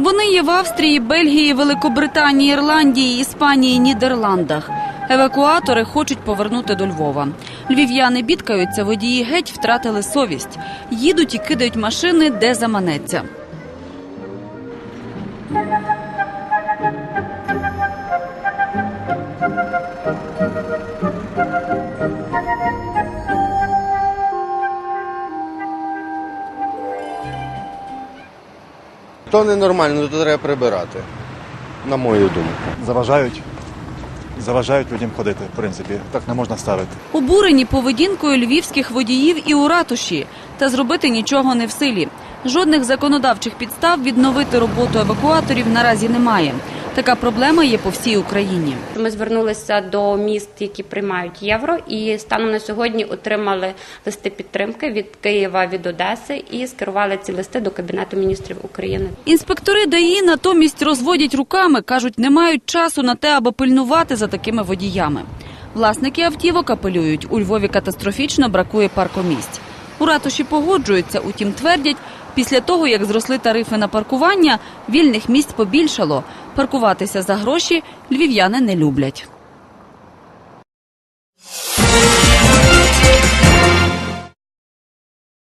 Вони є в Австрії, Бельгії, Великобританії, Ірландії, Іспанії, Нідерландах. Евакуатори хочуть повернути до Львова. Львів'яни бідкаються, водії геть втратили совість. Їдуть і кидають машини, де заманеться. То ненормально, то треба прибирати, на мою думку. заважають. Заважають людям ходити, в принципі. Так не можна ставити. Обурені поведінкою львівських водіїв і у ратуші, та зробити нічого не в силі. Жодних законодавчих підстав відновити роботу евакуаторів наразі немає. Така проблема є по всій Україні. Ми звернулися до міст, які приймають євро, і станом на сьогодні отримали листи підтримки від Києва, від Одеси і скерували ці листи до Кабінету міністрів України. Інспектори ДАІ натомість розводять руками, кажуть, не мають часу на те, аби пильнувати за такими водіями. Власники автівок апелюють, у Львові катастрофічно бракує паркомісць. У ратуші погоджуються, утім твердять, після того, як зросли тарифи на паркування, вільних місць побільшало. Паркуватися за гроші львів'яни не люблять.